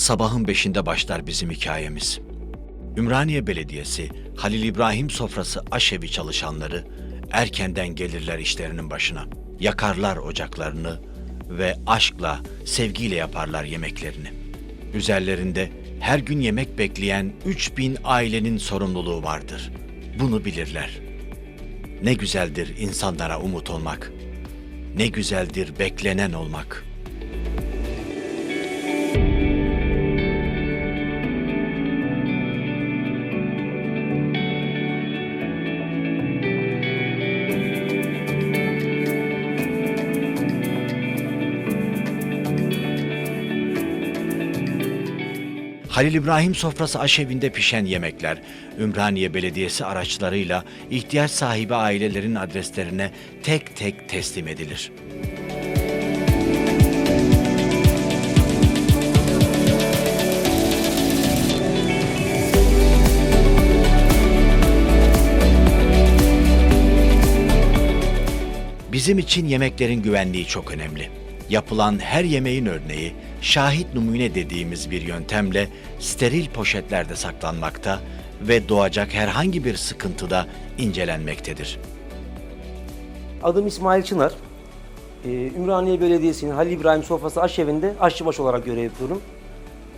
Sabahın beşinde başlar bizim hikayemiz. Ümraniye Belediyesi, Halil İbrahim sofrası aşevi çalışanları erkenden gelirler işlerinin başına. Yakarlar ocaklarını ve aşkla, sevgiyle yaparlar yemeklerini. Üzerlerinde her gün yemek bekleyen 3000 ailenin sorumluluğu vardır. Bunu bilirler. Ne güzeldir insanlara umut olmak. Ne güzeldir beklenen olmak.'' Halil İbrahim sofrası aşevinde pişen yemekler, Ümraniye Belediyesi araçlarıyla ihtiyaç sahibi ailelerin adreslerine tek tek teslim edilir. Bizim için yemeklerin güvenliği çok önemli. Yapılan her yemeğin örneği şahit numune dediğimiz bir yöntemle steril poşetlerde saklanmakta ve doğacak herhangi bir sıkıntıda incelenmektedir. Adım İsmail Çınar. Ee, Ümraniye Belediyesi'nin Halil İbrahim Sofrası Aşevi'nde aşçıbaşı olarak görev yapıyorum.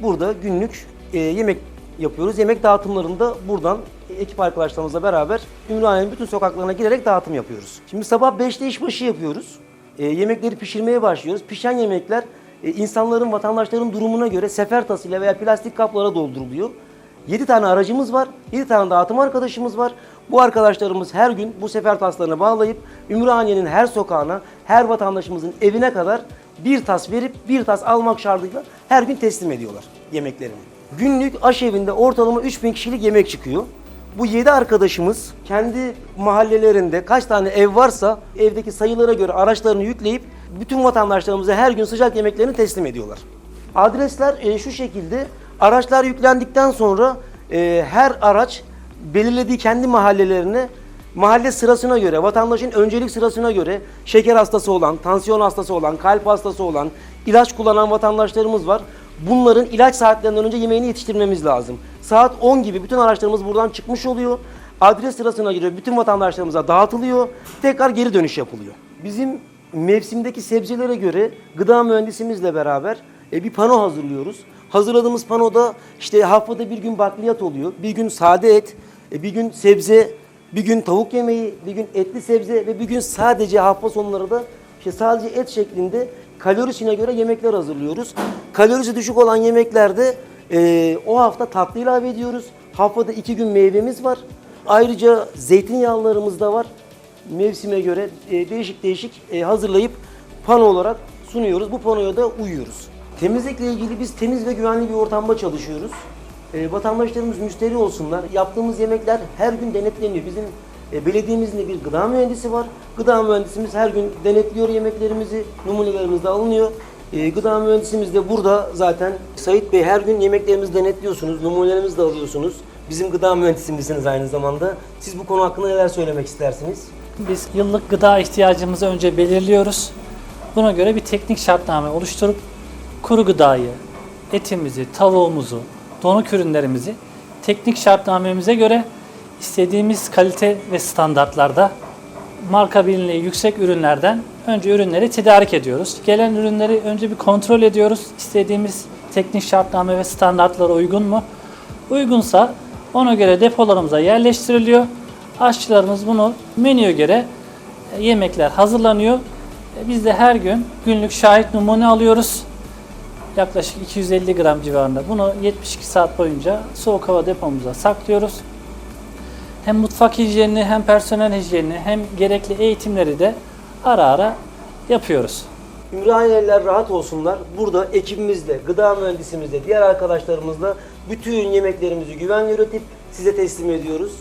Burada günlük e, yemek yapıyoruz. Yemek dağıtımlarında buradan ekip arkadaşlarımızla beraber Ümraniye'nin bütün sokaklarına girerek dağıtım yapıyoruz. Şimdi sabah 5'te işbaşı yapıyoruz. E, yemekleri pişirmeye başlıyoruz. Pişen yemekler e, insanların, vatandaşların durumuna göre sefer tasıyla veya plastik kaplara dolduruluyor. 7 tane aracımız var, 7 tane dağıtım arkadaşımız var. Bu arkadaşlarımız her gün bu sefer taslarını bağlayıp Ümraniye'nin her sokağına, her vatandaşımızın evine kadar bir tas verip bir tas almak şartıyla her gün teslim ediyorlar yemeklerini. Günlük aşevinde ortalama 3000 kişilik yemek çıkıyor. Bu 7 arkadaşımız kendi mahallelerinde kaç tane ev varsa evdeki sayılara göre araçlarını yükleyip bütün vatandaşlarımıza her gün sıcak yemeklerini teslim ediyorlar. Adresler e, şu şekilde. Araçlar yüklendikten sonra e, her araç belirlediği kendi mahallelerine mahalle sırasına göre, vatandaşın öncelik sırasına göre şeker hastası olan, tansiyon hastası olan, kalp hastası olan, ilaç kullanan vatandaşlarımız var. Bunların ilaç saatlerinden önce yemeğini yetiştirmemiz lazım. Saat 10 gibi bütün araçlarımız buradan çıkmış oluyor. Adres sırasına göre bütün vatandaşlarımıza dağıtılıyor. Tekrar geri dönüş yapılıyor. Bizim mevsimdeki sebzelere göre gıda mühendisimizle beraber e, bir pano hazırlıyoruz. Hazırladığımız panoda işte haftada bir gün bakliyat oluyor, bir gün sade et, e, bir gün sebze, bir gün tavuk yemeği, bir gün etli sebze ve bir gün sadece hafta sonları da işte sadece et şeklinde kalorisine göre yemekler hazırlıyoruz. Kalorisi düşük olan yemeklerde e, o hafta tatlı ilave ediyoruz. Haftada iki gün meyvemiz var. Ayrıca zeytinyağlılarımız da var. Mevsime göre e, değişik değişik e, hazırlayıp pano olarak sunuyoruz. Bu panoya da uyuyoruz. Temizlikle ilgili biz temiz ve güvenli bir ortamda çalışıyoruz. E, vatandaşlarımız müşteri olsunlar. Yaptığımız yemekler her gün denetleniyor. Bizim e, belediyemizin de bir gıda mühendisi var. Gıda mühendisimiz her gün denetliyor yemeklerimizi, numunelerimiz de alınıyor. E, gıda mühendisimiz de burada zaten. Sayit Bey her gün yemeklerimizi denetliyorsunuz, numunelerimizi de alıyorsunuz. Bizim gıda mühendisimizsiniz aynı zamanda. Siz bu konu hakkında neler söylemek istersiniz? Biz yıllık gıda ihtiyacımızı önce belirliyoruz. Buna göre bir teknik şartname oluşturup kuru gıdayı, etimizi, tavuğumuzu, donuk ürünlerimizi teknik şartnamemize göre istediğimiz kalite ve standartlarda marka bilinirliği yüksek ürünlerden önce ürünleri tedarik ediyoruz. Gelen ürünleri önce bir kontrol ediyoruz. İstediğimiz teknik şartname ve standartlara uygun mu? Uygunsa ona göre depolarımıza yerleştiriliyor. Aşçılarımız bunu menüye göre e, yemekler hazırlanıyor. E, Biz de her gün günlük şahit numune alıyoruz. Yaklaşık 250 gram civarında. Bunu 72 saat boyunca soğuk hava depomuza saklıyoruz. Hem mutfak hijyenini hem personel hijyenini hem gerekli eğitimleri de ara ara yapıyoruz. Ümraniyeliler rahat olsunlar. Burada ekibimizle, gıda mühendisimizle, diğer arkadaşlarımızla bütün yemeklerimizi güvenli üretip size teslim ediyoruz.